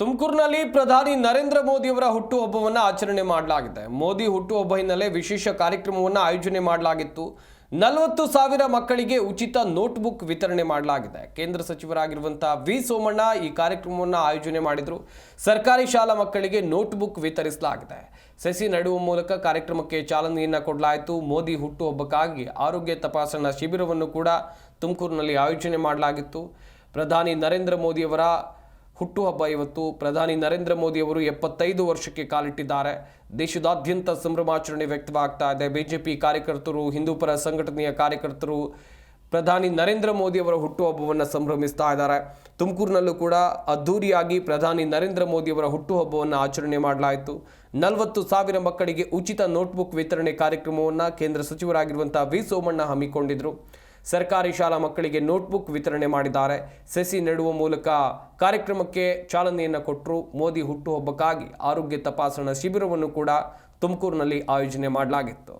ತುಮಕೂರಿನಲ್ಲಿ ಪ್ರಧಾನಿ ನರೇಂದ್ರ ಮೋದಿಯವರ ಹುಟ್ಟುಹಬ್ಬವನ್ನು ಆಚರಣೆ ಮಾಡಲಾಗಿದೆ. ಮೋದಿ ಹುಟ್ಟುಹಬ್ಬ ಹಿನ್ನೆಲೆ ವಿಶೇಷ ಕಾರ್ಯಕ್ರಮವನ್ನು ಆಯೋಜನೆ ಮಾಡಲಾಗಿತ್ತು. ನಲವತ್ತು ಸಾವಿರ ಮಕ್ಕಳಿಗೆ ಉಚಿತ ನೋಟ್ಬುಕ್ ವಿತರಣೆ ಮಾಡಲಾಗಿದೆ. ಕೇಂದ್ರ ಸಚಿವರಾಗಿರುವಂತಹ ವಿ ಸೋಮಣ್ಣ ಈ ಕಾರ್ಯಕ್ರಮವನ್ನು ಆಯೋಜನೆ ಮಾಡಿದರು. ಸರ್ಕಾರಿ ಶಾಲಾ ಮಕ್ಕಳಿಗೆ ನೋಟ್ಬುಕ್ ವಿತರಿಸಲಾಗಿದೆ. ಸಸಿ ನಡುವ ಮೂಲಕ ಕಾರ್ಯಕ್ರಮಕ್ಕೆ ಚಾಲನೆಯನ್ನು ಕೊಡಲಾಯಿತು. ಮೋದಿ ಹುಟ್ಟುಹಬ್ಬಕ್ಕಾಗಿ ಆರೋಗ್ಯ ತಪಾಸಣಾ ಶಿಬಿರವನ್ನು ಕೂಡ ತುಮಕೂರಿನಲ್ಲಿ ಆಯೋಜನೆ ಮಾಡಲಾಗಿತ್ತು. ಪ್ರಧಾನಿ ನರೇಂದ್ರ ಮೋದಿಯವರ ಹುಟ್ಟುಹಬ್ಬ ಇವತ್ತು. ಪ್ರಧಾನಿ ನರೇಂದ್ರ ಮೋದಿ ಅವರು ಎಪ್ಪತ್ತೈದು ವರ್ಷಕ್ಕೆ ಕಾಲಿಟ್ಟಿದ್ದಾರೆ. ದೇಶದಾದ್ಯಂತ ಸಂಭ್ರಮಾಚರಣೆ ವ್ಯಕ್ತವಾಗ್ತಾ ಇದೆ. ಬಿಜೆಪಿ ಕಾರ್ಯಕರ್ತರು ಹಿಂದೂಪರ ಸಂಘಟನೆಯ ಕಾರ್ಯಕರ್ತರು, ಪ್ರಧಾನಿ ನರೇಂದ್ರ ಮೋದಿ ಅವರ ಹುಟ್ಟುಹಬ್ಬವನ್ನು ಸಂಭ್ರಮಿಸ್ತಾ ಇದ್ದಾರೆ. ತುಮಕೂರಿನಲ್ಲೂ ಕೂಡ ಅದ್ಧೂರಿಯಾಗಿ ಪ್ರಧಾನಿ ನರೇಂದ್ರ ಮೋದಿ ಅವರ ಹುಟ್ಟುಹಬ್ಬವನ್ನು ಆಚರಣೆ ಮಾಡಲಾಯಿತು. ನಲವತ್ತು ಸಾವಿರ ಮಕ್ಕಳಿಗೆ ಉಚಿತ ನೋಟ್ಬುಕ್ ವಿತರಣೆ ಕಾರ್ಯಕ್ರಮವನ್ನು ಕೇಂದ್ರ ಸಚಿವರಾಗಿರುವಂಥ ವಿ ಸೋಮಣ್ಣ ಹಮ್ಮಿಕೊಂಡಿದ್ರು. ಸರ್ಕಾರಿ ಶಾಲಾ ಮಕ್ಕಳಿಗೆ ನೋಟ್ಬುಕ್ ವಿತರಣೆ ಮಾಡಿದ್ದಾರೆ. ಸಸಿ ನೆಡುವ ಮೂಲಕ ಕಾರ್ಯಕ್ರಮಕ್ಕೆ ಚಾಲನೆಯನ್ನು ಕೊಟ್ಟರು ಮೋದಿ ಹುಟ್ಟುಹಬ್ಬಕ್ಕಾಗಿ ಆರೋಗ್ಯ ತಪಾಸಣಾ ಶಿಬಿರವನ್ನು ಕೂಡ ತುಮಕೂರಿನಲ್ಲಿ ಆಯೋಜನೆ ಮಾಡಲಾಗಿತ್ತು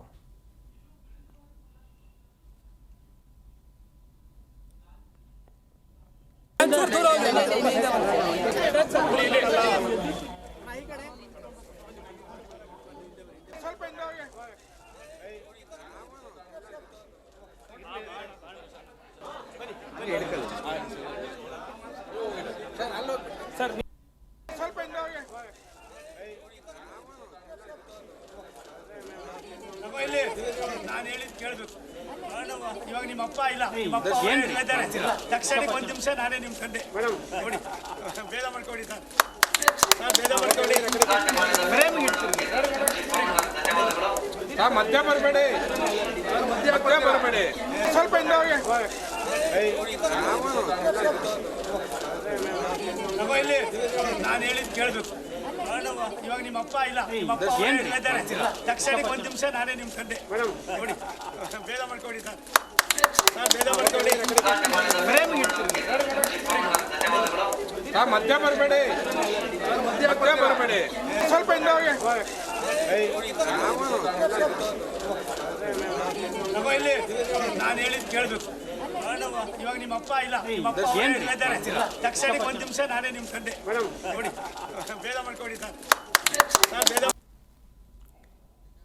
ನಮ್ಮ ಇಲ್ಲಿ ನಾನು ಹೇಳಿದ್ ಕೇಳ್ಬೇಕು. ಇವಾಗ ನಿಮ್ಮ ಅಪ್ಪ ಇಲ್ಲ. ನಿಮ್ಮ ಅಪ್ಪ ಹೊರಗಡೆ ಇದ್ದಾರೆ. ತಕ್ಷಣಕ್ಕೆ ಒಂದು ನಿಮಿಷ ನಾನೇ ನಿಮ್ ತಂದೆ. ನೋಡಿ. ಭೇದ ಮಾಡ್ಕೊಡಿ ಸರ್. ಸರ್ ಭೇದ ಮಾಡ್ಕೊಡಿ ಮಧ್ಯ ಬರಬೇಡಿ. ಮಧ್ಯ ಬರಬೇಡಿ. ಸ್ವಲ್ಪ ಹಿಂದೆ ಹೋಗಿ. ಇಲ್ಲಿ ನಾನು ಹೇಳಿದ್ ಕೇಳ್ಬೇಕು. ಇವಾಗ ನಿಮ್ಮ ಅಪ್ಪ ಇಲ್ಲ. ನಿಮ್ಮ ಅಪ್ಪ ಹೊರಗಡೆ ಇದ್ದಾರೆ. ತಕ್ಷಣಕ್ಕೆ ಒಂದ್ ನಿಮಿಷ ನಾನೇ ನಿಮ್ ತಂದೆ. ನೋಡಿ. ಭೇದ ಮಾಡ್ಕೊಡಿ ಸರ್. ಸರ್ ಭೇದ ಮಾಡ್ಕೊಡಿ ಮಧ್ಯ ಬರಬೇಡಿ. ಮಧ್ಯ ಬರಬೇಡಿ. ಸ್ವಲ್ಪ ಹೋಗಿ. ಇಲ್ಲಿ. ನಾನು ಹೇಳಿದ್ ಕೇಳ್ಬೇಕು. ಇವಾಗ ನಿಮ್ಮ ಅಪ್ಪ ಇಲ್ಲ ನಿಮ್ಮ ಅಪ್ಪ ಇದ್ದಾರೆ. ತಕ್ಷಣಕ್ಕೆ ಒಂದ್ ನಿಮಿಷ ನಾನೇ ನಿಮ್ ತಂದೆ. ನೋಡಿ ಭೇದ ಮಾಡ್ಕೊಡಿ ಸರ್. ಸರ್ ಭೇದ